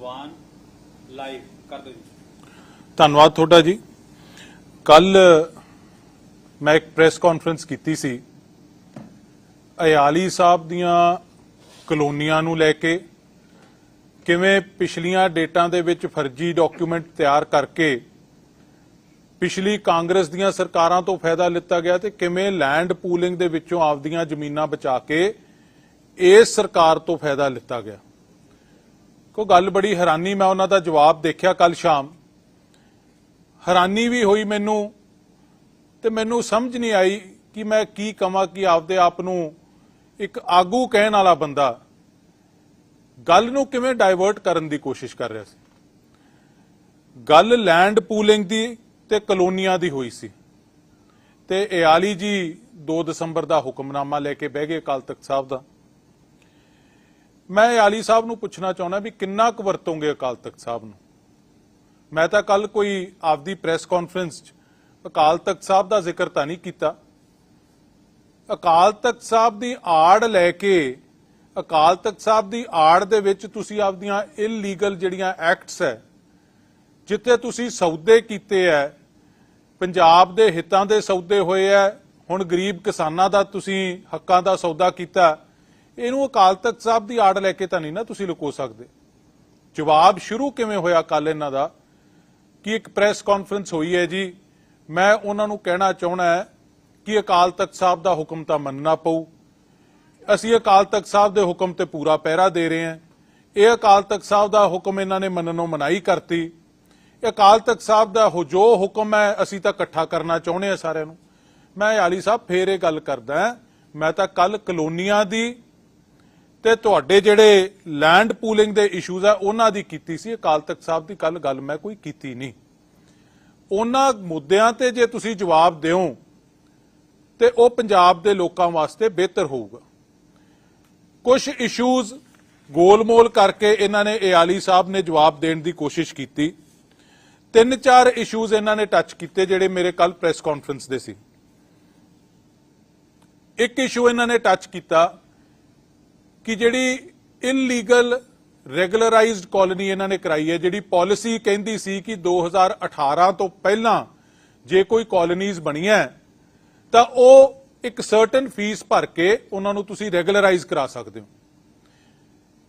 1 live ਕਰ ਦਿਓ ਜੀ। ਧੰਨਵਾਦ ਤੁਹਾਡਾ ਜੀ। ਕੱਲ ਮੈਂ ਇੱਕ ਪ੍ਰੈਸ ਕਾਨਫਰੰਸ ਕੀਤੀ ਸੀ। ਅਯਾਲੀ ਸਾਹਿਬ ਦੀਆਂ ਕਲੋਨੀਆਂ ਨੂੰ ਲੈ ਕੇ ਕਿਵੇਂ ਪਿਛਲੀਆਂ ਡੇਟਾਂ ਦੇ ਵਿੱਚ ਫਰਜ਼ੀ ਡਾਕੂਮੈਂਟ ਤਿਆਰ ਕਰਕੇ ਪਿਛਲੀ ਕਾਂਗਰਸ ਦੀਆਂ ਸਰਕਾਰਾਂ ਤੋਂ ਫਾਇਦਾ ਲਿੱਤਾ ਗਿਆ ਤੇ ਕਿਵੇਂ ਲੈਂਡ ਪੂਲਿੰਗ ਦੇ ਵਿੱਚੋਂ ਆਪਦੀਆਂ ਜ਼ਮੀਨਾਂ ਬਚਾ ਕੇ ਇਸ ਸਰਕਾਰ ਤੋਂ ਫਾਇਦਾ ਲਿੱਤਾ ਗਿਆ। ਕੋ ਗੱਲ ਬੜੀ ਹੈਰਾਨੀ, ਮੈਂ ਉਹਨਾਂ ਦਾ ਜਵਾਬ ਦੇਖਿਆ ਕੱਲ ਸ਼ਾਮ। ਹੈਰਾਨੀ ਵੀ ਹੋਈ ਮੈਨੂੰ ਤੇ ਮੈਨੂੰ ਸਮਝ ਨਹੀਂ ਆਈ ਕਿ ਮੈਂ ਕੀ ਕਵਾਂ ਕਿ ਆਪਦੇ ਆਪ ਨੂੰ ਇੱਕ ਆਗੂ ਕਹਿਣ ਵਾਲਾ ਬੰਦਾ ਗੱਲ ਨੂੰ ਕਿਵੇਂ ਡਾਇਵਰਟ ਕਰਨ ਦੀ ਕੋਸ਼ਿਸ਼ ਕਰ ਰਿਹਾ ਸੀ। ਗੱਲ ਲੈਂਡ ਪੂਲਿੰਗ ਦੀ ਤੇ ਕਲੋਨੀਆਂ ਦੀ ਹੋਈ ਸੀ ਤੇ ਇਆਲੀ ਜੀ 2 ਦਸੰਬਰ ਦਾ ਹੁਕਮਨਾਮਾ ਲੈ ਕੇ ਬਹਿ ਗਏ ਅਕਾਲ ਤਖਤ ਸਾਹਿਬ ਦਾ। ਮੈਂ ਆਲੀ ਸਾਹਿਬ ਨੂੰ ਪੁੱਛਣਾ ਚਾਹੁੰਦਾ ਵੀ ਕਿੰਨਾ ਕੁ ਵਰਤੋਂਗੇ ਅਕਾਲ ਤਖਤ ਸਾਹਿਬ ਨੂੰ? ਮੈਂ ਤਾਂ ਕੱਲ ਕੋਈ ਆਪਦੀ ਪ੍ਰੈਸ ਕਾਨਫਰੰਸ 'ਚ ਅਕਾਲ ਤਖਤ ਸਾਹਿਬ ਦਾ ਜ਼ਿਕਰ ਤਾਂ ਨਹੀਂ ਕੀਤਾ। ਅਕਾਲ ਤਖਤ ਸਾਹਿਬ ਦੀ ਆੜ ਲੈ ਕੇ, ਅਕਾਲ ਤਖਤ ਸਾਹਿਬ ਦੀ ਆੜ ਦੇ ਵਿੱਚ ਤੁਸੀਂ ਆਪਦੀਆਂ ਇਲੀਗਲ ਜਿਹੜੀਆਂ ਐਕਟਸ ਹੈ, ਜਿੱਥੇ ਤੁਸੀਂ ਸੌਦੇ ਕੀਤੇ ਐ ਪੰਜਾਬ ਦੇ ਹਿੱਤਾਂ ਦੇ ਸੌਦੇ ਹੋਏ ਐ ਹੁਣ ਗਰੀਬ ਕਿਸਾਨਾਂ ਦਾ ਤੁਸੀਂ ਹੱਕਾਂ ਦਾ ਸੌਦਾ ਕੀਤਾ ਇਹਨੂੰ ਅਕਾਲ ਤਖਤ ਸਾਹਿਬ ਦੀ ਆੜ ਲੈ ਕੇ ਤਾਂ ਨਹੀਂ ਨਾ ਤੁਸੀਂ ਲੁਕੋ ਸਕਦੇ। ਜਵਾਬ ਸ਼ੁਰੂ ਕਿਵੇਂ ਹੋਇਆ ਕੱਲ ਇਹਨਾਂ ਦਾ? ਕਿ ਇੱਕ ਪ੍ਰੈਸ ਕਾਨਫਰੰਸ ਹੋਈ ਹੈ ਜੀ। ਮੈਂ ਉਹਨਾਂ ਨੂੰ ਕਹਿਣਾ ਚਾਹਣਾ ਹੈ ਕਿ ਅਕਾਲ ਤਖਤ ਸਾਹਿਬ ਦਾ ਹੁਕਮ ਤਾਂ ਮੰਨਣਾ ਪਊ। ਅਸੀਂ ਅਕਾਲ ਤਖਤ ਸਾਹਿਬ ਦੇ ਹੁਕਮ ਤੇ ਪੂਰਾ ਪਹਿਰਾ ਦੇ ਰਹੇ ਹਾਂ। ਇਹ ਅਕਾਲ ਤਖਤ ਸਾਹਿਬ ਦਾ ਹੁਕਮ ਇਹਨਾਂ ਨੇ ਮੰਨਣੋਂ ਮਨਾਈ ਕਰਤੀ। ਅਕਾਲ ਤਖਤ ਸਾਹਿਬ ਦਾ ਹੋ ਜੋ ਹੁਕਮ ਹੈ, ਅਸੀਂ ਤਾਂ ਇਕੱਠਾ ਕਰਨਾ ਚਾਹੁੰਦੇ ਆ ਸਾਰਿਆਂ ਨੂੰ। ਮੈਂ ਆਲੀ ਸਾਹਿਬ ਫੇਰ ਇਹ ਗੱਲ ਕਰਦਾ ਮੈਂ ਤਾਂ ਕੱਲ ਕਲੋਨੀਆਂ ਦੀ ਤੇ ਤੁਹਾਡੇ ਜਿਹੜੇ ਲੈਂਡ ਪੂਲਿੰਗ ਦੇ ਇਸ਼ੂਜ਼ ਆ, ਉਹਨਾਂ ਦੀ ਕੀਤੀ ਸੀ, ਅਕਾਲ ਤਖਤ ਸਾਹਿਬ ਦੀ ਕੱਲ ਗੱਲ ਮੈਂ ਕੋਈ ਕੀਤੀ ਨਹੀਂ। ਉਹਨਾਂ ਮੁੱਦਿਆਂ ਤੇ ਜੇ ਤੁਸੀਂ ਜਵਾਬ ਦਿਓ, ਤੇ ਉਹ ਪੰਜਾਬ ਦੇ ਲੋਕਾਂ ਵਾਸਤੇ ਬਿਹਤਰ ਹੋਊਗਾ। ਕੁਝ ਇਸ਼ੂਜ਼ ਗੋਲਮੋਲ ਕਰਕੇ ਇਹਨਾਂ ਨੇ ਏਆਲੀ ਸਾਹਿਬ ਨੇ ਜਵਾਬ ਦੇਣ ਦੀ ਕੋਸ਼ਿਸ਼ ਕੀਤੀ। ਤਿੰਨ ਚਾਰ ਇਸ਼ੂਜ਼ ਇਹਨਾਂ ਨੇ ਟੱਚ ਕੀਤੇ ਜਿਹੜੇ ਮੇਰੇ ਕੱਲ ਪ੍ਰੈਸ ਕਾਨਫਰੰਸ ਦੇ ਸੀ। ਇੱਕ ਇਸ਼ੂ ਇਹਨਾਂ ਨੇ ਟੱਚ ਕੀਤਾ ਕਿ ਜਿਹੜੀ ਇਨਲੀਗਲ ਰੈਗੂਲਰਾਈਜ਼ਡ ਕਾਲੋਨੀ ਇਹਨਾਂ ਨੇ ਕਰਾਈ ਹੈ, ਜਿਹੜੀ ਪਾਲਿਸੀ ਕਹਿੰਦੀ ਸੀ ਕਿ 2018 ਤੋਂ ਪਹਿਲਾਂ ਜੇ ਕੋਈ ਕਾਲੋਨੀਜ਼ ਬਣੀਆਂ ਤਾਂ ਉਹ ਇੱਕ ਸਰਟਨ ਫੀਸ ਭਰ ਕੇ ਉਹਨਾਂ ਨੂੰ ਤੁਸੀਂ ਰੈਗੂਲਰਾਈਜ਼ ਕਰਾ ਸਕਦੇ ਹੋ।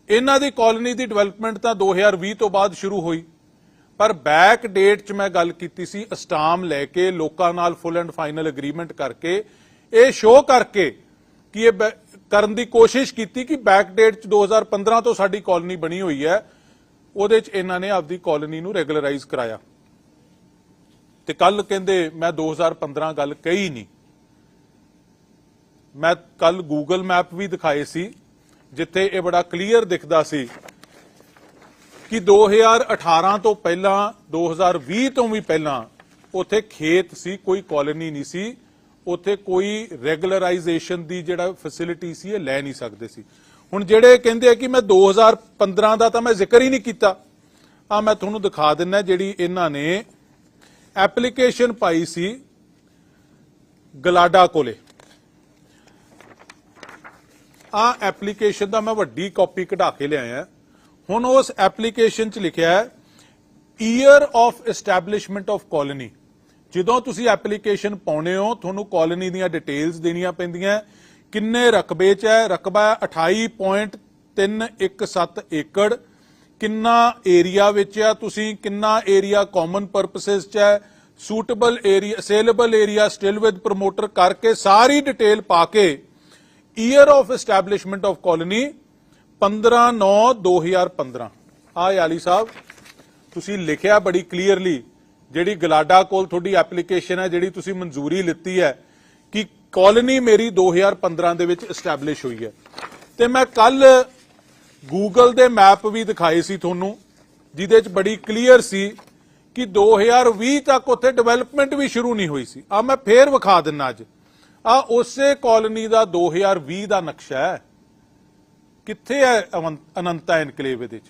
ਇਹਨਾਂ ਦੀ ਕਾਲੋਨੀ ਦੀ ਡਿਵੈਲਪਮੈਂਟ ਤਾਂ 2020 ਤੋਂ ਬਾਅਦ ਸ਼ੁਰੂ ਹੋਈ, ਪਰ ਬੈਕ ਡੇਟ 'ਚ ਮੈਂ ਗੱਲ ਕੀਤੀ ਸੀ, ਅਸਟਾਮ ਲੈ ਕੇ ਲੋਕਾਂ ਨਾਲ ਫੁੱਲ ਐਂਡ ਫਾਈਨਲ ਅਗਰੀਮੈਂਟ ਕਰਕੇ, ਇਹ ਸ਼ੋਅ ਕਰਕੇ ਕਿ ਇਹ ਬੈ- ਕਰਨ ਦੀ ਕੋਸ਼ਿਸ਼ ਕੀਤੀ ਕਿ ਬੈਕ ਡੇਟ 'ਚ 2015 ਤੋਂ ਸਾਡੀ ਕਾਲੋਨੀ ਬਣੀ ਹੋਈ ਹੈ, ਉਹਦੇ 'ਚ ਇਹਨਾਂ ਨੇ ਆਪਦੀ ਕਾਲੋਨੀ ਨੂੰ ਰੈਗੂਲਰਾਈਜ਼ ਕਰਾਇਆ। ਤੇ ਕੱਲ ਕਹਿੰਦੇ, ਮੈਂ 2015 ਗੱਲ ਕਹੀ ਨਹੀਂ। ਮੈਂ ਕੱਲ ਗੂਗਲ ਮੈਪ ਵੀ ਦਿਖਾਏ ਸੀ, ਜਿੱਥੇ ਇਹ ਬੜਾ ਕਲੀਅਰ ਦਿਖਦਾ ਸੀ ਕਿ 2018 ਤੋਂ ਪਹਿਲਾਂ 2020 ਤੋਂ ਵੀ ਪਹਿਲਾਂ, ਉੱਥੇ ਖੇਤ ਸੀ, ਕੋਈ ਕਾਲੋਨੀ ਨਹੀਂ ਸੀ। ਉੱਥੇ ਕੋਈ ਰੈਗੂਲਰਾਈਜੇਸ਼ਨ ਦੀ ਜਿਹੜਾ ਫੈਸਿਲਿਟੀ ਸੀ, ਇਹ ਲੈ ਨਹੀਂ ਸਕਦੇ ਸੀ। ਹੁਣ ਜਿਹੜੇ ਕਹਿੰਦੇ ਆ ਕਿ ਮੈਂ 2015 ਦਾ ਤਾਂ ਮੈਂ ਜ਼ਿਕਰ ਹੀ ਨਹੀਂ ਕੀਤਾ। ਆ ਮੈਂ ਤੁਹਾਨੂੰ ਦਿਖਾ ਦਿੰਨਾ ਜਿਹੜੀ ਇਹਨਾਂ ਨੇ ਐਪਲੀਕੇਸ਼ਨ ਪਾਈ ਸੀ ਗਲਾਡਾ ਕੋਲੇ। ਆ ਐਪਲੀਕੇਸ਼ਨ ਦਾ ਮੈਂ ਵੱਡੀ ਕਾਪੀ ਕਢਾ ਕੇ ਲਿਆਇਆ ਹੁਣ ਉਸ ਐਪਲੀਕੇਸ਼ਨ 'ਚ ਲਿਖਿਆ ਹੈ year of establishment of colony ਜਦੋਂ ਤੁਸੀਂ ਐਪਲੀਕੇਸ਼ਨ ਪਾਉਨੇ ਹੋ, ਤੁਹਾਨੂੰ ਕਾਲੋਨੀ ਦੀਆਂ ਡਿਟੇਲਸ ਦੇਣੀਆਂ ਪੈਂਦੀਆਂ। ਕਿੰਨੇ ਰਕਬੇ 'ਚ ਹੈ? ਰਕਬਾ 28.317 ਏਕੜ। ਕਿੰਨਾ ਏਰੀਆ ਵਿੱਚ ਹੈ ਤੁਸੀਂ? ਕਿੰਨਾ ਏਰੀਆ ਕਾਮਨ ਪਰਪਸਸ 'ਚ ਹੈ? Suitable area saleable area still with promoter ਕਰਕੇ ਸਾਰੀ ਡਿਟੇਲ ਪਾ ਕੇ year of establishment of colony 15/9/2015 ਆ ਯਾਲੀ ਸਾਹਿਬ, ਤੁਸੀਂ ਲਿਖਿਆ ਬੜੀ ਕਲੀਅਰਲੀ ਜਿਹੜੀ ਗਲਾਡਾ ਕੋਲ ਤੁਹਾਡੀ ਐਪਲੀਕੇਸ਼ਨ ਹੈ, ਜਿਹੜੀ ਤੁਸੀਂ ਮਨਜ਼ੂਰੀ ਲਿੱਤੀ ਹੈ, ਕਿ ਕਾਲੋਨੀ ਮੇਰੀ 2015 ਦੇ ਵਿੱਚ ਐਸਟੈਬਲਿਸ਼ ਹੋਈ ਹੈ। ਤੇ ਮੈਂ ਕੱਲ ਗੂਗਲ ਦੇ ਮੈਪ ਵੀ ਦਿਖਾਏ ਸੀ ਤੁਹਾਨੂੰ, ਜਿਹਦੇ 'ਚ ਬੜੀ ਕਲੀਅਰ ਸੀ ਕਿ 2020 ਤੱਕ ਉੱਥੇ ਡਿਵੈਲਪਮੈਂਟ ਵੀ ਸ਼ੁਰੂ ਨਹੀਂ ਹੋਈ ਸੀ। ਆ ਮੈਂ ਫੇਰ ਵਿਖਾ ਦਿੰਨਾ ਅੱਜ। ਆ ਉਸੇ ਕਾਲੋਨੀ ਦਾ 2020 ਦਾ ਨਕਸ਼ਾ ਹੈ। ਕਿੱਥੇ ਹੈ ਅਵੰ- ਅਨੰਤਾ ਐਨਕਲੇਵ ਇਹਦੇ ਚ?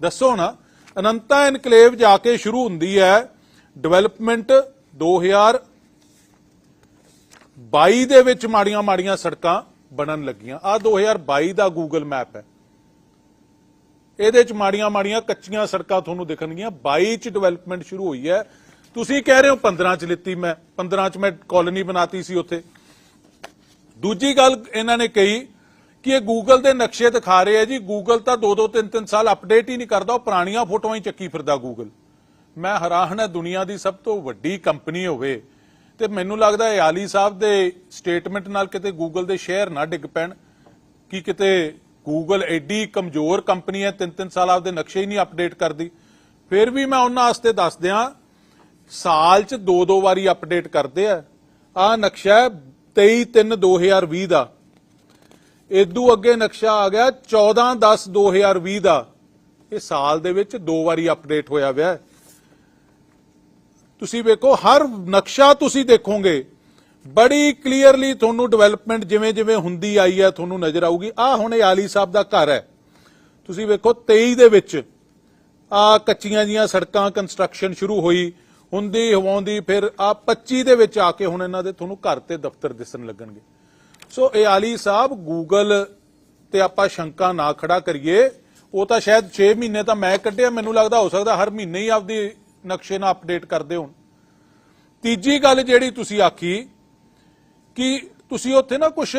ਦੱਸੋ ਨਾ। ਅਨੰਤਾ ਇਨਕਲੇਵ ਜਾ ਕੇ ਸ਼ੁਰੂ ਹੁੰਦੀ ਹੈ ਡਿਵੈਲਪਮੈਂਟ 2022 ਦੇ ਵਿੱਚ ਮਾੜੀਆਂ ਮਾੜੀਆਂ ਸੜਕਾਂ ਬਣਨ ਲੱਗੀਆਂ। ਆ 2022 ਦਾ ਗੂਗਲ ਮੈਪ ਹੈ। ਇਹਦੇ ਚ ਮਾੜੀਆਂ ਮਾੜੀਆਂ ਕੱਚੀਆਂ ਸੜਕਾਂ ਤੁਹਾਨੂੰ ਦਿਖਣਗੀਆਂ। 22 ਚ ਡਿਵੈਲਪਮੈਂਟ ਸ਼ੁਰੂ ਹੋਈ ਹੈ। ਤੁਸੀਂ ਕਹਿ ਰਹੇ ਹੋ 15 ਚ ਲਿੱਤੀ ਮੈਂ। 15 ਚ ਮੈਂ ਕਾਲੋਨੀ ਬਣਾਤੀ ਸੀ ਉੱਥੇ। ਦੂਜੀ ਗੱਲ ਇਹਨਾਂ ਨੇ ਕਹੀ ਕਿ ਇਹ ਗੂਗਲ ਦੇ ਨਕਸ਼ੇ ਦਿਖਾ ਰਹੇ ਆ ਜੀ। ਗੂਗਲ ਤਾਂ 2-2 3-3 ਸਾਲ ਅਪਡੇਟ ਹੀ ਨਹੀਂ ਕਰਦਾ। ਉਹ ਪੁਰਾਣੀਆਂ ਫੋਟੋਆਂ ਹੀ ਚੱਕੀ ਫਿਰਦਾ ਗੂਗਲ ਮੈਂ ਹੈਰਾਨ ਹੈ ਦੁਨੀਆ ਦੀ ਸਭ ਤੋਂ ਵੱਡੀ ਕੰਪਨੀ ਹੋਵੇ। ਤੇ ਮੈਨੂੰ ਲੱਗਦਾ ਹੈ ਆਲੀ ਸਾਹਿਬ ਦੇ ਸਟੇਟਮੈਂਟ ਨਾਲ ਕਿਤੇ ਗੂਗਲ ਦੇ ਸ਼ੇਅਰ ਨਾ ਡਿੱਗ ਪੈਣ। ਕਿ ਕਿਤੇ ਗੂਗਲ ਐਡੀ ਕਮਜ਼ੋਰ ਕੰਪਨੀ ਹੈ 3-3 ਸਾਲ ਆਪਦੇ ਨਕਸ਼ੇ ਹੀ ਨਹੀਂ ਅਪਡੇਟ ਕਰਦੀ। ਫਿਰ ਵੀ ਮੈਂ ਉਹਨਾਂ ਵਾਸਤੇ ਦੱਸ ਦਿਆਂ, ਸਾਲ 'ਚ ਦੋ ਦੋ ਵਾਰੀ ਅਪਡੇਟ ਕਰਦੇ ਆ। ਆ ਨਕਸ਼ਾ 23/3/2020 ਦਾ। ਇਦੋਂ ਅੱਗੇ ਨਕਸ਼ਾ ਆ ਗਿਆ 14/10/2020 ਦਾ ਇਹ ਸਾਲ ਦੇ ਵਿੱਚ ਦੋ ਵਾਰੀ ਅਪਡੇਟ ਹੋਇਆ ਹੋਇਆ ਤੁਸੀਂ ਵੇਖੋ, ਹਰ ਨਕਸ਼ਾ ਤੁਸੀਂ ਦੇਖੋਗੇ, ਬੜੀ ਕਲੀਅਰਲੀ ਤੁਹਾਨੂੰ ਡਿਵੈਲਪਮੈਂਟ ਜਿਵੇਂ ਜਿਵੇਂ ਹੁੰਦੀ ਆਈ ਹੈ, ਤੁਹਾਨੂੰ ਨਜ਼ਰ ਆਊਗੀ। ਆ ਹੁਣ ਇਹ ਆਲੀ ਸਾਹਿਬ ਦਾ ਘਰ ਹੈ। ਤੁਸੀਂ ਵੇਖੋ 23 ਦੇ ਵਿੱਚ ਆ ਕੱਚੀਆਂ ਜੀਆਂ ਸੜਕਾਂ ਕੰਸਟਰਕਸ਼ਨ ਸ਼ੁਰੂ ਹੋਈ, ਹੁੰਦੀ, ਹਵਾਉਂਦੀ, ਫਿਰ ਆ 25 ਦੇ ਵਿੱਚ ਆ ਕੇ ਹੁਣ ਇਹਨਾਂ ਦੇ ਤੁਹਾਨੂੰ ਘਰ ਤੇ ਦਫ਼ਤਰ ਦਿਸਣ ਲੱਗਣਗੇ। ਸੋ ਇਹ ਆਲੀ ਸਾਹਿਬ ਗੂਗਲ ਤੇ ਆਪਾਂ ਸ਼ੰਕਾ ਨਾ ਖੜਾ ਕਰੀਏ। ਉਹ ਤਾਂ ਸ਼ਾਇਦ 6 ਮਹੀਨੇ ਤਾਂ ਮੈਂ ਕੱਢਿਆ, ਮੈਨੂੰ ਲੱਗਦਾ ਹੋ ਸਕਦਾ ਹਰ ਮਹੀਨੇ ਹੀ ਆਪਦੀ ਨਕਸ਼ੇ ਨਾਲ ਅਪਡੇਟ ਕਰਦੇ ਹੋਣ। ਤੀਜੀ ਗੱਲ ਜਿਹੜੀ ਤੁਸੀਂ ਆਖੀ, ਕਿ ਤੁਸੀਂ ਉੱਥੇ ਨਾ ਕੁਝ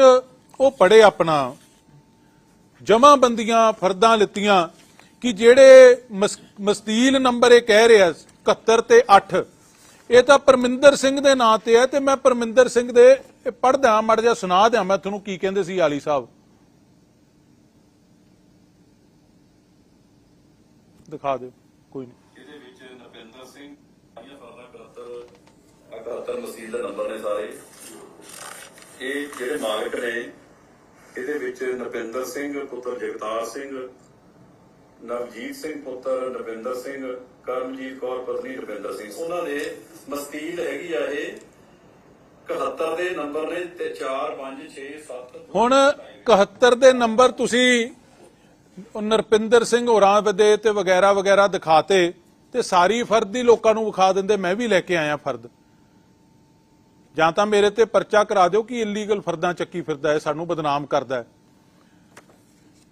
ਉਹ ਪੜੇ ਆਪਣਾ, ਜਮਾਬੰਦੀਆਂ, ਫਰਦਾਂ ਲਿੱਤੀਆਂ, ਕਿ ਜਿਹੜੇ ਮਸ- ਮਸਤੀਲ ਨੰਬਰ ਇਹ ਕਹਿ ਰਿਹਾ 71 ਤੇ 8 ਇਹ ਤਾਂ ਪਰਮਿੰਦਰ ਸਿੰਘ ਦੇ ਨਾਂ ਤੇ ਹੈ ਤੇ ਮੈਂ ਪਰਮਿੰਦਰ ਸਿੰਘ ਦੇ ਪੜਦਾ ਮੜ ਜਾ ਸੁਣਾ ਦਿਆਂ ਮੈਂ ਤੁਹਾਨੂੰ ਕੀ ਕਹਿੰਦੇ ਸੀ ਆਲੀ ਸਾਹਿਬ। ਦਿਖਾ ਦਿਓ, ਕੋਈ ਨਹੀਂ। ਇਹਦੇ ਵਿੱਚ ਨਪਿੰਦਰ ਸਿੰਘ, ਆਈਆਂ ਫਰਨਾ 71 71 ਮਸੀਲ ਦਾ ਨੰਬਰ ਨੇ ਸਾਰੇ। ਇਹ ਜਿਹੜੇ ਮਾਲਕ ਨੇ, ਇਹਦੇ ਵਿੱਚ ਨਪਿੰਦਰ ਸਿੰਘ, ਪੁੱਤਰ ਜਗਤਾਰ ਸਿੰਘ, ਨਵਜੀਤ ਸਿੰਘ ਪੁੱਤਰ ਨਵਿੰਦਰ ਸਿੰਘ ਕਰਮਜੀਤ ਕੌਰ ਪਤਨੀ ਨਵਿੰਦਰ ਸਿੰਘ। ਉਹਨਾਂ ਦੇ ਮਸਤੀਲ ਹੈਗੀ ਆ ਇਹ 71 ਦੇ ਨੰਬਰ ਨੇ ਤੇ 4 5 6 7 ਹੁਣ 71 ਦੇ ਨੰਬਰ ਤੁਸੀਂ ਨਰਪਿੰਦਰ ਸਿੰਘ ਹੋਰਾਂ ਦੇ ਤੇ ਵਗੈਰਾ ਵਗੈਰਾ ਦਿਖਾਤੇ ਤੇ ਸਾਰੀ ਫਰਦ ਹੀ ਲੋਕਾਂ ਨੂੰ ਵਿਖਾ ਦਿੰਦੇ, ਮੈਂ ਵੀ ਲੈ ਕੇ ਆਇਆ ਫਰਦ। ਜਾਂ ਤਾਂ ਮੇਰੇ ਤੇ ਪਰਚਾ ਕਰਾ ਦਿਓ ਕਿ ਇਲੀਗਲ ਫਰਦਾਂ ਚੱਕੀ ਫਿਰਦਾ ਹੈ, ਸਾਨੂੰ ਬਦਨਾਮ ਕਰਦਾ ਹੈ।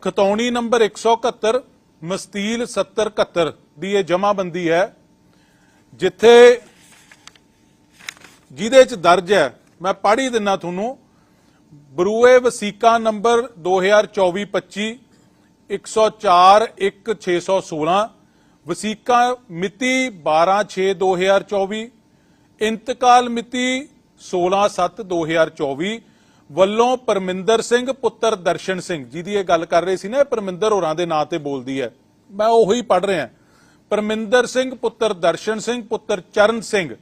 ਖਤੌਣੀ ਨੰਬਰ 171 ਮਸਤੀਲ 7071 ਦੀ ਇਹ ਜਮਾਬੰਦੀ ਹੈ, ਜਿੱਥੇ ਜਿਹਦੇ ਚ ਦਰਜ ਹੈ, ਮੈਂ ਪੜ੍ਹੀ ਹੀ ਦਿੰਨਾ ਤੁਹਾਨੂੰ, ਬਰੂਏ ਵਸੀਕਾ ਨੰਬਰ 2024-25 104 1616 ਵਸੀਕਾ ਮਿਤੀ 12/6/2024 ਇੰਤਕਾਲ ਮਿਤੀ 16/7/2024 ਵੱਲੋਂ ਪਰਮਿੰਦਰ ਸਿੰਘ ਪੁੱਤਰ ਦਰਸ਼ਨ ਸਿੰਘ, ਜਿਹਦੀ ਇਹ ਗੱਲ ਕਰ ਰਹੇ ਸੀ ਨਾ ਪਰਮਿੰਦਰ ਹੋਰਾਂ ਦੇ ਨਾਂ ਤੇ ਬੋਲਦੀ ਹੈ। ਮੈਂ ਉਹੀ ਪੜ੍ਹ ਰਿਹਾ ਪਰਮਿੰਦਰ ਸਿੰਘ ਪੁੱਤਰ ਦਰਸ਼ਨ ਸਿੰਘ, ਪੁੱਤਰ Charan Singh.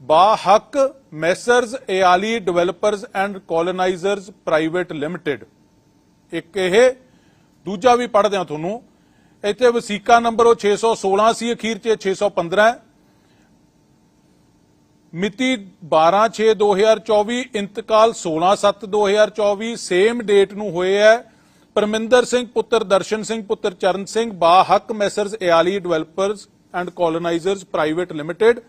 ਬਾਹਕ messrs, Ayali developers and colonisers private limited. ਇੱਕ ਇਹ, ਦੂਜਾ ਵੀ ਪੜ੍ਹਦੇ ਹਾਂ ਤੁਹਾਨੂੰ। ਇੱਥੇ ਵਸੀਕਾ ਨੰਬਰ ਉਹ 616 ਸੀ ਅਖੀਰ 'ਚ ਇਹ 615 ਹੈ। ਮਿਤੀ 12/6/2024 ਇੰਤਕਾਲ 16/7/2024 ਸੇਮ ਡੇਟ ਨੂੰ ਹੋਏ ਹੈ ਪਰਮਿੰਦਰ ਸਿੰਘ ਪੁੱਤਰ, ਦਰਸ਼ਨ ਸਿੰਘ ਪੁੱਤਰ, Charan Singh ਬਾਹਕ messrs Ayali developers and colonisers private limited.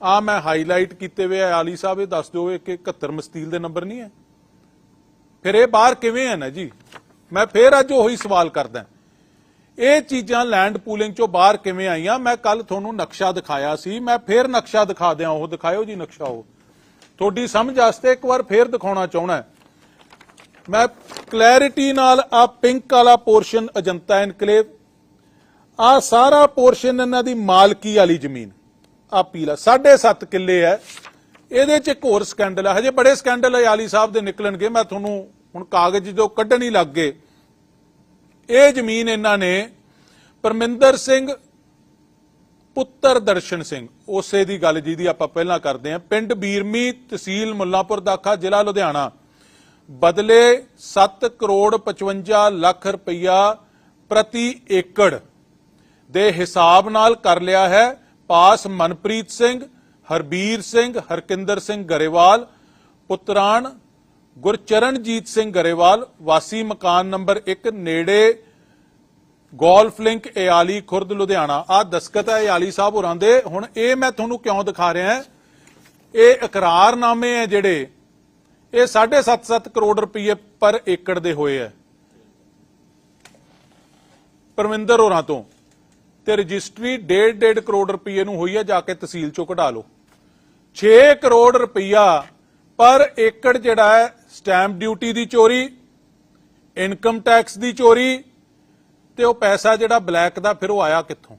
ਆ ਮੈਂ ਹਾਈਲਾਈਟ ਕੀਤੇ ਹੋਏ ਆ ਆਲੀ ਸਾਹਿਬ, ਇਹ ਦੱਸ ਦਿਓ ਇਹ ਕਿ 71 ਮਸਤੀਲ ਦੇ ਨੰਬਰ ਨਹੀਂ ਹੈ। ਫਿਰ ਇਹ ਬਾਹਰ ਕਿਵੇਂ ਹੈ ਨਾ ਜੀ? ਮੈਂ ਫੇਰ ਅੱਜ ਉਹੀ ਸਵਾਲ ਕਰਦਾ। ਇਹ ਚੀਜ਼ਾਂ ਲੈਂਡ ਪੂਲਿੰਗ ਚੋਂ ਬਾਹਰ ਕਿਵੇਂ ਆਈਆਂ? ਮੈਂ ਕੱਲ ਤੁਹਾਨੂੰ ਨਕਸ਼ਾ ਦਿਖਾਇਆ ਸੀ। ਮੈਂ ਫੇਰ ਨਕਸ਼ਾ ਦਿਖਾ ਦਿਆਂ, ਉਹ ਦਿਖਾਇਓ ਜੀ ਨਕਸ਼ਾ ਉਹ। ਤੁਹਾਡੀ ਸਮਝ ਵਾਸਤੇ ਇੱਕ ਵਾਰ ਫੇਰ ਦਿਖਾਉਣਾ ਚਾਹਣਾ ਮੈਂ ਕਲੈਰਿਟੀ ਨਾਲ ਆ ਪਿੰਕ ਵਾਲਾ ਪੋਰਸ਼ਨ ਅਜੰਤਾ ਇਨਕਲੇਵ ਆ ਸਾਰਾ ਪੋਰਸ਼ਨ ਇਹਨਾਂ ਦੀ ਮਾਲਕੀ ਵਾਲੀ ਜ਼ਮੀਨ, ਆ ਪੀਲਾ 7.5 ਕਿੱਲੇ ਹੈ। ਇਹਦੇ ਚ ਇੱਕ ਹੋਰ ਸਕੈਂਡਲ ਹੈ। ਹਜੇ ਬੜੇ ਸਕੈਂਡਲ ਹੈ ਆਲੀ ਸਾਹਿਬ ਦੇ ਨਿਕਲਣਗੇ। ਮੈਂ ਤੁਹਾਨੂੰ ਹੁਣ ਕਾਗਜ਼ ਜੋ ਕੱਢਣ ਹੀ ਲੱਗ ਗਏ। ਇਹ ਜ਼ਮੀਨ ਇਹਨਾਂ ਨੇ ਪਰਮਿੰਦਰ ਸਿੰਘ, ਪੁੱਤਰ ਦਰਸ਼ਨ ਸਿੰਘ, ਉਸੇ ਦੀ ਗੱਲ ਜਿਹਦੀ ਆਪਾਂ ਪਹਿਲਾਂ ਕਰਦੇ ਹਾਂ। ਪਿੰਡ ਬੀਰਮੀ ਤਹਿਸੀਲ ਮੁੱਲਾਂਪੁਰ ਦਾਖਾ ਜ਼ਿਲ੍ਹਾ ਲੁਧਿਆਣਾ। ਬਦਲੇ 7 ਕਰੋੜ 55 ਲੱਖ ਰੁਪਈਆ ਪ੍ਰਤੀ ਏਕੜ ਦੇ ਹਿਸਾਬ ਨਾਲ ਕਰ ਲਿਆ ਹੈ ਪਾਸ ਮਨਪ੍ਰੀਤ ਸਿੰਘ, ਹਰਬੀਰ ਸਿੰਘ, ਹਰਕਿੰਦਰ ਸਿੰਘ ਗਰੇਵਾਲ, ਪੁੱਤਰਾਨ ਗੁਰਚਰਨਜੀਤ ਸਿੰਘ ਗਰੇਵਾਲ, ਵਾਸੀ ਮਕਾਨ ਨੰਬਰ 1 ਨੇੜੇ ਗੋਲਫ ਲਿੰਕ, ਏਆਲੀ, ਖੁਰਦ, ਲੁਧਿਆਣਾ। ਆ ਦਸਕਤ ਹੈ ਏਆਲੀ ਸਾਹਿਬ ਹੋਰਾਂ ਦੇ। ਹੁਣ ਇਹ ਮੈਂ ਤੁਹਾਨੂੰ ਕਿਉਂ ਦਿਖਾ ਰਿਹਾ ਇਹ ਇਕਰਾਰਨਾਮੇ ਹੈ ਜਿਹੜੇ, ਇਹ 7.5 ਕਰੋੜ ਰੁਪਏ ਪਰ ਏਕੜ ਦੇ ਹੋਏ ਹੈ। ਪਰਮਿੰਦਰ ਹੋਰਾਂ ਤੋਂ। ਤੇ ਰਜਿਸਟਰੀ 1.5 ਕਰੋੜ ਰੁਪਏ ਨੂੰ ਹੋਈ ਹੈ, ਜਾ ਕੇ ਤਹਿਸੀਲ ਚੋਂ ਕਢਾ ਲਓ। 6 ਕਰੋੜ ਰੁਪਈਆ ਪਰ ਏਕੜ ਜਿਹੜਾ ਹੈ ਸਟੈਂਪ ਡਿਊਟੀ ਦੀ ਚੋਰੀ ਇਨਕਮ ਟੈਕਸ ਦੀ ਚੋਰੀ ਤੇ ਉਹ ਪੈਸਾ ਜਿਹੜਾ ਬਲੈਕ ਦਾ ਫਿਰ ਉਹ ਆਇਆ ਕਿੱਥੋਂ?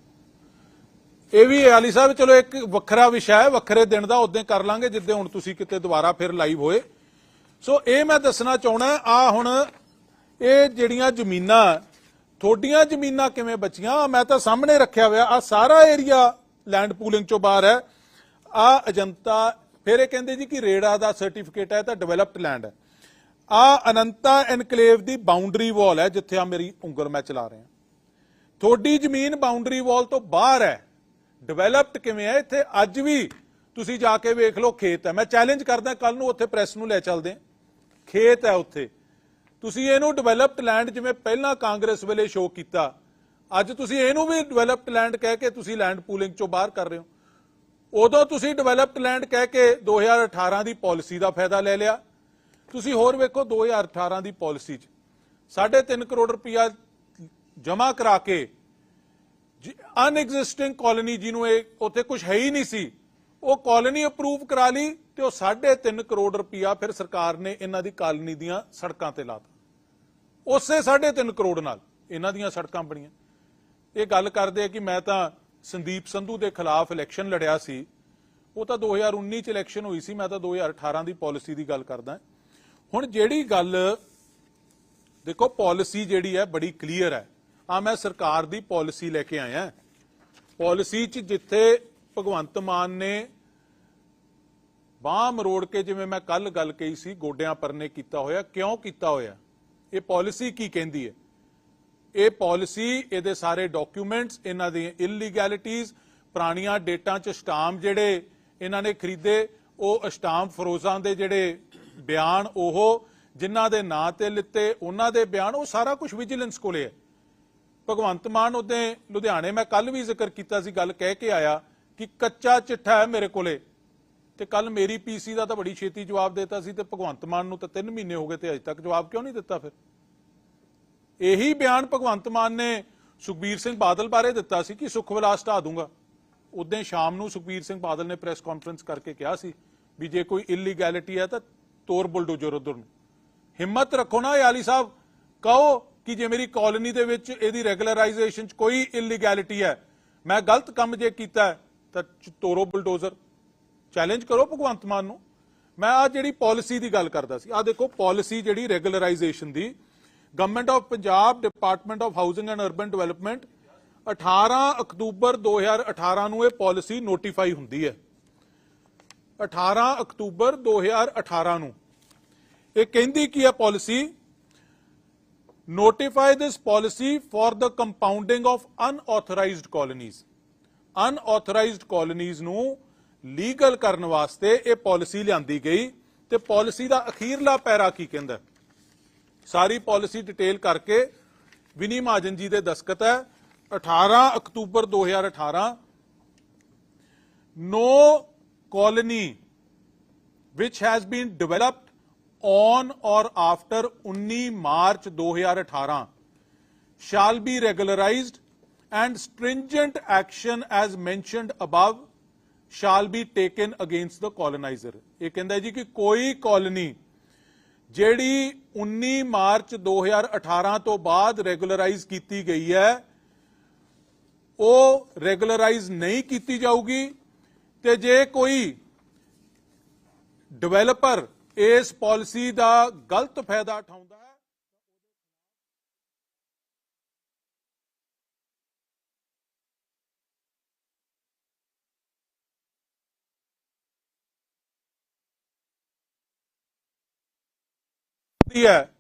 ਇਹ ਵੀ ਹੈ ਸਾਹਿਬ, ਚਲੋ ਇੱਕ ਵੱਖਰਾ ਵਿਸ਼ਾ ਹੈ, ਵੱਖਰੇ ਦਿਨ ਦਾ ਉਦੋਂ ਕਰ ਲਾਂਗੇ, ਜਿੱਦੇ ਹੁਣ ਤੁਸੀਂ ਕਿਤੇ ਦੁਬਾਰਾ ਫਿਰ ਲਾਈਵ ਹੋਏ। ਸੋ ਇਹ ਮੈਂ ਦੱਸਣਾ ਚਾਹਣਾ ਆ ਹੁਣ ਇਹ ਜਿਹੜੀਆਂ ਜ਼ਮੀਨਾਂ, ਥੋਡੀਆਂ ਜ਼ਮੀਨਾਂ ਕਿਵੇਂ ਬਚੀਆਂ ਮੈਂ ਤਾਂ ਸਾਹਮਣੇ ਰੱਖਿਆ ਹੋਇਆ ਆ ਸਾਰਾ ਏਰੀਆ ਲੈਂਡ ਪੂਲਿੰਗ ਚੋਂ ਬਾਹਰ ਹੈ। ਆ ਅਜੰਤਾ, ਫਿਰ ਇਹ ਕਹਿੰਦੇ ਜੀ ਕਿ ਰੇੜਾ ਦਾ ਸਰਟੀਫਿਕੇਟ ਹੈ ਤਾਂ ਡਿਵੈਲਪਡ ਲੈਂਡ ਹੈ। ਆ ਅਨੰਤਾ ਐਨਕਲੇਵ ਦੀ ਬਾਉਂਡਰੀ ਵਾਲ ਹੈ, ਜਿੱਥੇ ਆ ਮੇਰੀ ਉਂਗਲ ਮੈਂ ਚਲਾ ਰਿਹਾ। ਤੁਹਾਡੀ ਜ਼ਮੀਨ ਬਾਉਂਡਰੀ ਵਾਲ ਤੋਂ ਬਾਹਰ ਹੈ। ਡਿਵੈਲਪਡ ਕਿਵੇਂ ਹੈ? ਇੱਥੇ ਅੱਜ ਵੀ ਤੁਸੀਂ ਜਾ ਕੇ ਵੇਖ ਲਓ, ਖੇਤ ਹੈ। ਮੈਂ ਚੈਲੰਜ ਕਰਦਾ ਕੱਲ ਨੂੰ ਉੱਥੇ ਪ੍ਰੈਸ ਨੂੰ ਲੈ ਚੱਲਦੇ ਖੇਤ ਹੈ ਉੱਥੇ। ਤੁਸੀਂ ਇਹਨੂੰ ਡਿਵੈਲਪਡ ਲੈਂਡ ਜਿਵੇਂ ਪਹਿਲਾਂ ਕਾਂਗਰਸ ਵੇਲੇ ਸ਼ੋਅ ਕੀਤਾ, ਅੱਜ ਤੁਸੀਂ ਇਹਨੂੰ ਵੀ ਡਿਵੈਲਪਡ ਲੈਂਡ ਕਹਿ ਕੇ ਤੁਸੀਂ ਲੈਂਡ ਪੂਲਿੰਗ ਚੋਂ ਬਾਹਰ ਕਰ ਰਹੇ ਹੋ। ਉਦੋਂ ਤੁਸੀਂ ਡਿਵੈਲਪਡ ਲੈਂਡ ਕਹਿ ਕੇ 2018 ਦੀ ਪਾਲਿਸੀ ਦਾ ਫਾਇਦਾ ਲੈ ਲਿਆ। ਤੁਸੀਂ ਹੋਰ ਵੇਖੋ 2018 ਦੀ ਪਾਲਿਸੀ 'ਚ। 3.5 ਕਰੋੜ ਰੁਪਇਆ ਜਮ੍ਹਾਂ ਕਰਾ ਕੇ ਅਨਐਗਜ਼ਿਸਟਿੰਗ ਕਾਲੋਨੀ ਜਿਹਨੂੰ ਇਹ ਉੱਥੇ ਕੁਝ ਹੈ ਹੀ ਨਹੀਂ ਸੀ, ਉਹ ਕਾਲੋਨੀ ਅਪਰੂਵ ਕਰਾ ਲਈ ਤੇ ਉਹ 3.5 ਕਰੋੜ ਰੁਪਇਆ ਫਿਰ ਸਰਕਾਰ ਨੇ ਇਹਨਾਂ ਦੀ ਕਾਲੋਨੀ ਦੀਆਂ ਸੜਕਾਂ ਤੇ ਲਾਤਾ। ਉਸੇ 3.5 ਕਰੋੜ ਨਾਲ ਇਹਨਾਂ ਦੀਆਂ ਸੜਕਾਂ ਬਣੀਆਂ। ਇਹ ਗੱਲ ਕਰਦੇ ਆ ਕਿ ਮੈਂ ਤਾਂ ਸੰਦੀਪ ਸੰਧੂ ਦੇ ਖਿਲਾਫ ਇਲੈਕਸ਼ਨ ਲੜਿਆ ਸੀ, ਉਹ ਤਾਂ 2019 ਚ ਇਲੈਕਸ਼ਨ ਹੋਈ ਸੀ, ਮੈਂ ਤਾਂ 2018 ਦੀ ਪਾਲਿਸੀ ਦੀ ਗੱਲ ਕਰਦਾ। ਹੁਣ ਜਿਹੜੀ ਗੱਲ, ਦੇਖੋ ਪਾਲਿਸੀ ਜਿਹੜੀ ਹੈ, ਬੜੀ ਕਲੀਅਰ ਹੈ। ਆ ਮੈਂ ਸਰਕਾਰ ਦੀ ਪਾਲਿਸੀ ਲੈ ਕੇ ਆਇਆ। ਪਾਲਿਸੀ ਚ ਜਿੱਥੇ ਭਗਵੰਤ ਮਾਨ ਨੇ ਬਾਹ ਮਰੋੜ ਕੇ ਜਿਵੇਂ ਮੈਂ ਕੱਲ ਗੱਲ ਕਹੀ ਸੀ, ਗੋਡਿਆਂ ਪਰਨੇ ਕੀਤਾ ਹੋਇਆ, ਕਿਉਂ ਕੀਤਾ ਹੋਇਆ? ਇਹ ਪਾਲਿਸੀ ਕੀ ਕਹਿੰਦੀ ਹੈ? ਇਹ ਪਾਲਿਸੀ ਇਹਦੇ ਸਾਰੇ ਡਾਕੂਮੈਂਟਸ ਇਹਨਾਂ ਦੀਆਂ ਇਲੀਗੈਲਿਟੀਆਂ ਪੁਰਾਣੀਆਂ ਡੇਟਾਂ 'ਚ ਸਟਾਮ ਜਿਹੜੇ ਇਹਨਾਂ ਨੇ ਖਰੀਦੇ, ਉਹ ਸਟਾਮ ਫਰੋਜ਼ਾਂ ਦੇ ਜਿਹੜੇ ਬਿਆਨ ਉਹ ਜਿਨ੍ਹਾਂ ਦੇ ਨਾਂ ਤੇ ਲਿੱਤੇ, ਉਹਨਾਂ ਦੇ ਬਿਆਨ, ਉਹ ਸਾਰਾ ਕੁਝ ਵਿਜੀਲੈਂਸ ਕੋਲੇ ਹੈ। ਭਗਵੰਤ ਮਾਨ ਉਹਦੇ ਲੁਧਿਆਣੇ, ਮੈਂ ਕੱਲ ਵੀ ਜ਼ਿਕਰ ਕੀਤਾ ਸੀ, ਗੱਲ ਕਹਿ ਕੇ ਆਇਆ ਕਿ ਕੱਚਾ ਚਿੱਠਾ ਹੈ ਮੇਰੇ ਕੋਲੇ। ਤੇ ਕੱਲ ਮੇਰੀ ਪੀਸੀ ਦਾ ਤਾਂ ਬੜੀ ਛੇਤੀ ਜਵਾਬ ਦਿੱਤਾ ਸੀ ਤੇ ਭਗਵੰਤ ਮਾਨ ਨੂੰ ਤਾਂ 3 ਮਹੀਨੇ ਹੋ ਗਏ ਤੇ ਅਜੇ ਤੱਕ ਜਵਾਬ ਕਿਉਂ ਨਹੀਂ ਦਿੱਤਾ ਫਿਰ? ਇਹੀ ਬਿਆਨ ਭਗਵੰਤ ਮਾਨ ਨੇ ਸੁਖਬੀਰ ਸਿੰਘ ਬਾਦਲ ਬਾਰੇ ਦਿੱਤਾ ਸੀ ਕਿ ਸੁਖ ਵਿਲਾਸ ਢਾ ਦੂੰਗਾ। ਉਦੋਂ ਸ਼ਾਮ ਨੂੰ ਸੁਖਬੀਰ ਸਿੰਘ ਬਾਦਲ ਨੇ ਪ੍ਰੈਸ ਕਾਨਫਰੰਸ ਕਰਕੇ ਕਿਹਾ ਸੀ ਵੀ ਜੇ ਕੋਈ ਇਲੀਗੈਲਿਟੀ ਹੈ ਤਾਂ ਤੋਰ ਬੁਲਡੋਜ਼ਰ ਉਧਰ ਨੂੰ। ਹਿੰਮਤ ਰੱਖੋ ਨਾ ਯਾਲੀ ਸਾਹਿਬ, ਕਹੋ ਕਿ ਜੇ ਮੇਰੀ ਕਾਲੋਨੀ ਦੇ ਵਿੱਚ ਇਹਦੀ ਰੈਗੂਲਰਾਈਜੇਸ਼ਨ 'ਚ ਕੋਈ ਇਲੀਗੈਲਿਟੀ ਹੈ, ਮੈਂ ਗਲਤ ਕੰਮ ਜੇ ਕੀਤਾ ਤਾਂ ਤੋਰੋ ਬੁਲਡੋਜ਼ਰ। ਚੈਲੰਜ ਕਰੋ ਭਗਵੰਤ ਮਾਨ ਨੂੰ। ਮੈਂ ਆ ਜਿਹੜੀ ਪਾਲਿਸੀ ਦੀ ਗੱਲ ਕਰਦਾ ਸੀ ਆ ਦੇਖੋ ਪਾਲਿਸੀ ਜਿਹੜੀ regularisation the government of Punjab department of housing and urban development 18 ਅਕਤੂਬਰ 2018 ਨੂੰ ਇਹ ਪਾਲਿਸੀ ਨੋਟੀਫਾਈ ਹੁੰਦੀ ਹੈ। 18 ਅਕਤੂਬਰ 2018 ਨੂੰ। ਇਹ ਕਹਿੰਦੀ ਕੀ ਹੈ policy? Notify this policy for the compounding of unauthorized colonies. Unauthorized colonies ਨੂੰ ਲੀਗਲ ਕਰਨ ਵਾਸਤੇ ਇਹ ਪਾਲਿਸੀ ਲਿਆਂਦੀ ਗਈ ਤੇ ਪਾਲਿਸੀ ਦਾ ਅਖੀਰਲਾ ਪੈਰਾ ਕੀ ਕਹਿੰਦਾ ਸਾਰੀ ਪਾਲਿਸੀ ਡਿਟੇਲ ਕਰਕੇ ਵਿਨੀ ਮਹਾਜਨ ਜੀ ਦੇ ਦਸਖਤ ਹੈ। 18 ਅਕਤੂਬਰ 2018 no colony which has been developed on or after 19 March 2018 shall be regularized and stringent action as mentioned above shall be taken against the colonizer ਇਹ ਕਹਿੰਦਾ ਹੈ ਜੀ ਕਿ ਕੋਈ ਕਾਲੋਨੀ ਜਿਹੜੀ 19 ਮਾਰਚ 2018 ਤੋਂ ਬਾਅਦ ਰੈਗੂਲਰਾਈਜ਼ ਕੀਤੀ ਗਈ ਹੈ ਉਹ ਰੈਗੂਲਰਾਈਜ਼ ਨਹੀਂ ਕੀਤੀ ਜਾਊਗੀ ਤੇ ਜੇ ਕੋਈ ਡਿਵੈਲਪਰ ਇਸ ਪਾਲਿਸੀ ਦਾ ਗਲਤ ਫਾਇਦਾ ਉਠਾਉਂਦਾ ਹੈ ਹੈ।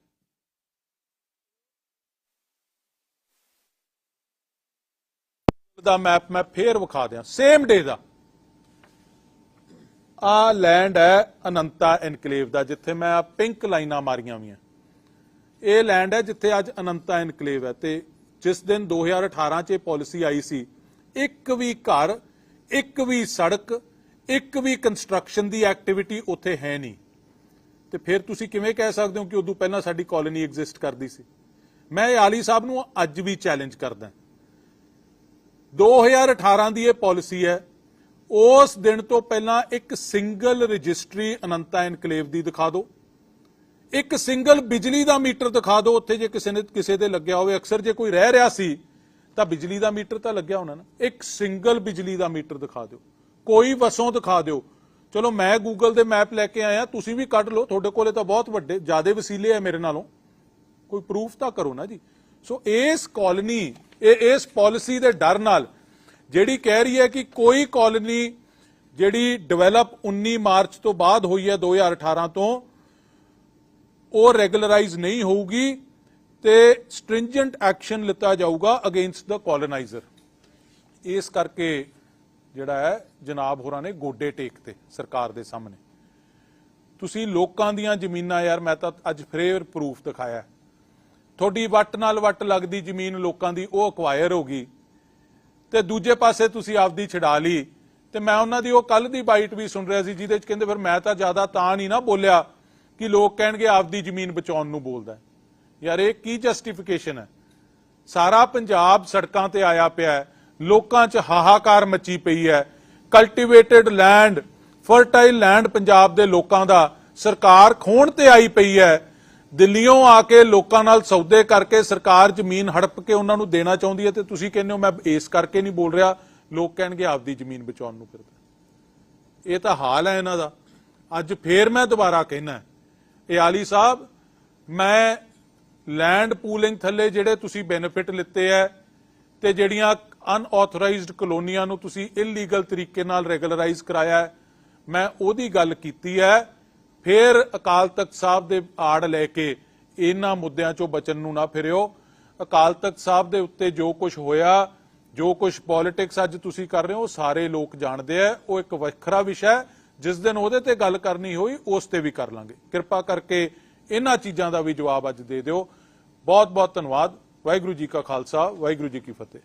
ਦਾ ਮੈਪ ਮੈਂ ਫੇਰ ਵਿਖਾ ਦਿਆਂ ਸੇਮ ਡੇ ਦਾ। ਆ ਲੈਂਡ ਹੈ ਅਨੰਤਾ ਐਨਕਲੇਵ ਦਾ, ਜਿੱਥੇ ਮੈਂ ਆਹ ਪਿੰਕ ਲਾਈਨਾਂ ਮਾਰੀਆਂ ਹੋਈਆਂ। ਇਹ ਲੈਂਡ ਹੈ ਜਿੱਥੇ ਅੱਜ ਅਨੰਤਾ ਐਨਕਲੇਵ ਹੈ ਤੇ ਜਿਸ ਦਿਨ 2018 ਚ ਇਹ ਪਾਲਿਸੀ ਆਈ ਸੀ, ਇੱਕ ਵੀ ਘਰ, ਇੱਕ ਵੀ ਸੜਕ, ਇੱਕ ਵੀ ਕੰਸਟਰਕਸ਼ਨ ਦੀ ਐਕਟੀਵਿਟੀ ਉੱਥੇ ਹੈ ਨਹੀਂ। ਤੇ ਫਿਰ ਤੁਸੀਂ ਕਿਵੇਂ ਕਹਿ ਸਕਦੇ ਹੋ ਕਿ ਉਦੋਂ ਪਹਿਲਾਂ ਸਾਡੀ ਕਾਲੋਨੀ ਐਗਜ਼ਿਸਟ ਕਰਦੀ ਸੀ? ਮੈਂ ਇਹ ਆਲੀ ਸਾਹਿਬ ਨੂੰ ਅੱਜ ਵੀ ਚੈਲੰਜ ਕਰਦਾ। 2018 ਦੀ ਇਹ ਪਾਲਿਸੀ ਹੈ ਉਸ ਦਿਨ ਤੋਂ ਪਹਿਲਾਂ ਇੱਕ ਸਿੰਗਲ ਰਜਿਸਟਰੀ ਅਨੰਤਾ ਐਨਕਲੇਵ ਦੀ ਦਿਖਾ ਦਿਓ। ਇੱਕ ਸਿੰਗਲ ਬਿਜਲੀ ਦਾ ਮੀਟਰ ਦਿਖਾ ਦਿਓ, ਉੱਥੇ ਜੇ ਕਿਸੇ ਨੇ, ਕਿਸੇ ਦੇ ਲੱਗਿਆ ਹੋਵੇ। ਅਕਸਰ ਜੇ ਕੋਈ ਰਹਿ ਰਿਹਾ ਸੀ, ਤਾਂ ਬਿਜਲੀ ਦਾ ਮੀਟਰ ਤਾਂ ਲੱਗਿਆ ਹੋਣਾ ਨਾ। ਇੱਕ ਸਿੰਗਲ ਬਿਜਲੀ ਦਾ ਮੀਟਰ ਦਿਖਾ ਦਿਓ। ਕੋਈ ਵਸੋਂ ਦਿਖਾ ਦਿਓ। ਚਲੋ, ਮੈਂ ਗੂਗਲ ਦੇ ਮੈਪ ਲੈ ਕੇ ਆਇਆ, ਤੁਸੀਂ ਵੀ ਕੱਢ ਲਓ। ਤੁਹਾਡੇ ਕੋਲੇ ਤਾਂ ਬਹੁਤ ਵੱਡੇ, ਜਿਆਦੇ ਵਸੀਲੇ ਆ ਮੇਰੇ ਨਾਲੋਂ। ਕੋਈ ਪ੍ਰੂਫ ਤਾਂ ਕਰੋ ਨਾ ਜੀ। ਸੋ ਇਸ ਕਾਲਨੀ ਇਹ, ਇਸ ਪਾਲਿਸੀ ਦੇ ਡਰ ਨਾਲ ਜਿਹੜੀ ਕਹਿ ਰਹੀ ਹੈ ਕਿ ਕੋਈ ਕਾਲਨੀ ਜਿਹੜੀ ਡਿਵੈਲਪ 19 ਮਾਰਚ ਤੋਂ ਬਾਅਦ ਹੋਈ ਹੈ 2018 ਤੋਂ, ਉਹ ਰੈਗੂਲਰਾਈਜ਼ ਨਹੀਂ ਹੋਊਗੀ ਤੇ ਸਟ੍ਰਿੰਜੈਂਟ ਐਕਸ਼ਨ ਲਿੱਤਾ ਜਾਊਗਾ ਅਗੇਂਸਟ ਦਾ ਕਲੋਨਾਈਜ਼ਰ ਇਸ ਕਰਕੇ ਜਿਹੜਾ ਹੈ ਜਨਾਬ ਹੋਰਾਂ ਨੇ ਗੋਡੇ ਟੇਕ ਤੇ ਸਰਕਾਰ ਦੇ ਸਾਹਮਣੇ। ਤੁਸੀਂ ਲੋਕਾਂ ਦੀਆਂ ਜ਼ਮੀਨਾਂ ਯਾਰ, ਮੈਂ ਤਾਂ ਅੱਜ ਫੇਰ ਪ੍ਰੂਫ ਦਿਖਾਇਆ। ਤੁਹਾਡੀ ਵੱਟ ਨਾਲ ਵੱਟ ਲੱਗਦੀ ਜ਼ਮੀਨ ਲੋਕਾਂ ਦੀ, ਉਹ ਅਕਵਾਇਰ ਹੋ ਗਈ। ਤੇ ਦੂਜੇ ਪਾਸੇ ਤੁਸੀਂ ਆਪਦੀ ਛਡਾ ਲਈ। ਤੇ ਮੈਂ ਉਹਨਾਂ ਦੀ ਉਹ ਕੱਲ ਦੀ ਬਾਈਟ ਵੀ ਸੁਣ ਰਿਹਾ ਸੀ, ਜਿਹਦੇ ਚ ਕਹਿੰਦੇ ਫਿਰ ਮੈਂ ਤਾਂ ਜ਼ਿਆਦਾ ਤਾਂ ਨਹੀਂ ਨਾ ਬੋਲਿਆ ਕਿ ਲੋਕ ਕਹਿਣਗੇ ਆਪਦੀ ਜ਼ਮੀਨ ਬਚਾਉਣ ਨੂੰ ਬੋਲਦਾ ਯਾਰ ਇਹ ਕੀ ਜਸਟੀਫਿਕੇਸ਼ਨ ਹੈ? ਸਾਰਾ ਪੰਜਾਬ ਸੜਕਾਂ ਤੇ ਆਇਆ ਪਿਆ ਹੈ, ਲੋਕਾਂ 'ਚ ਹਾਹਾਕਾਰ ਮੱਚੀ ਪਈ ਹੈ। Cultivated land fertile land Punjab ਦੇ ਲੋਕਾਂ ਦਾ ਸਰਕਾਰ ਖੋਣ ਤੇ ਆਈ ਪਈ ਹੈ। ਦਿੱਲੀੋਂ ਆ ਕੇ ਲੋਕਾਂ ਨਾਲ ਸੌਦੇ ਕਰਕੇ ਸਰਕਾਰ ਜ਼ਮੀਨ ਹੜਪ ਕੇ ਉਹਨਾਂ ਨੂੰ ਦੇਣਾ ਚਾਹੁੰਦੀ ਹੈ ਤੇ ਤੁਸੀਂ ਕਹਿੰਦੇ ਹੋ ਮੈਂ ਇਸ ਕਰਕੇ ਨਹੀਂ ਬੋਲ ਰਿਹਾ। ਲੋਕ ਕਹਿਣਗੇ ਆਪਦੀ ਜ਼ਮੀਨ ਬਚਾਉਣ ਨੂੰ ਫਿਰਦਾ। ਇਹ ਤਾਂ ਹਾਲ ਹੈ ਇਹਨਾਂ ਦਾ। ਅੱਜ ਫੇਰ ਮੈਂ ਦੁਬਾਰਾ ਕਹਿਣਾ ਇਹ ਆਲੀ ਸਾਹਿਬ, ਮੈਂ ਲੈਂਡ ਪੂਲਿੰਗ ਥੱਲੇ ਜਿਹੜੇ ਤੁਸੀਂ ਬੈਨੀਫਿਟ ਲਿੱਤੇ ਐ ਤੇ ਜਿਹੜੀਆਂ ਅਨਆਥੋਰਾਈਜ਼ਡ ਕਲੋਨੀਆਂ ਨੂੰ ਤੁਸੀਂ ਇਲੀਗਲ ਤਰੀਕੇ ਨਾਲ ਰੈਗੂਲਰਾਈਜ਼ ਕਰਾਇਆ ਮੈਂ ਉਹਦੀ ਗੱਲ ਕੀਤੀ ਹੈ ਫਿਰ ਅਕਾਲ ਤਖਤ ਸਾਹਿਬ ਦੇ ਆੜ ਲੈ ਕੇ ਇਹਨਾਂ ਮੁੱਦਿਆਂ ਚੋਂ ਬਚਣ ਨੂੰ ਨਾ ਫਿਰਿਓ। ਅਕਾਲ ਤਖਤ ਸਾਹਿਬ ਦੇ ਉੱਤੇ ਜੋ ਕੁਝ ਹੋਇਆ, ਜੋ ਕੁਝ ਪੋਲਿਟਿਕਸ ਅੱਜ ਤੁਸੀਂ ਕਰ ਰਹੇ ਹੋ ਸਾਰੇ ਲੋਕ ਜਾਣਦੇ ਆ। ਉਹ ਇੱਕ ਵੱਖਰਾ ਵਿਸ਼ਾ ਹੈ। ਜਿਸ ਦਿਨ ਉਹਦੇ ਤੇ ਗੱਲ ਕਰਨੀ ਹੋਈ, ਉਸ ਤੇ ਵੀ ਕਰ ਲਾਂਗੇ। ਕਿਰਪਾ ਕਰਕੇ ਇਹਨਾਂ ਚੀਜ਼ਾਂ ਦਾ ਵੀ ਜਵਾਬ ਅੱਜ ਦੇ ਦਿਓ। ਬਹੁਤ ਬਹੁਤ ਧੰਨਵਾਦ। ਵਾਹਿਗੁਰੂ ਜੀ ਕਾ ਖਾਲਸਾ, ਵਾਹਿਗੁਰੂ ਜੀ ਕੀ ਫਤਿਹ।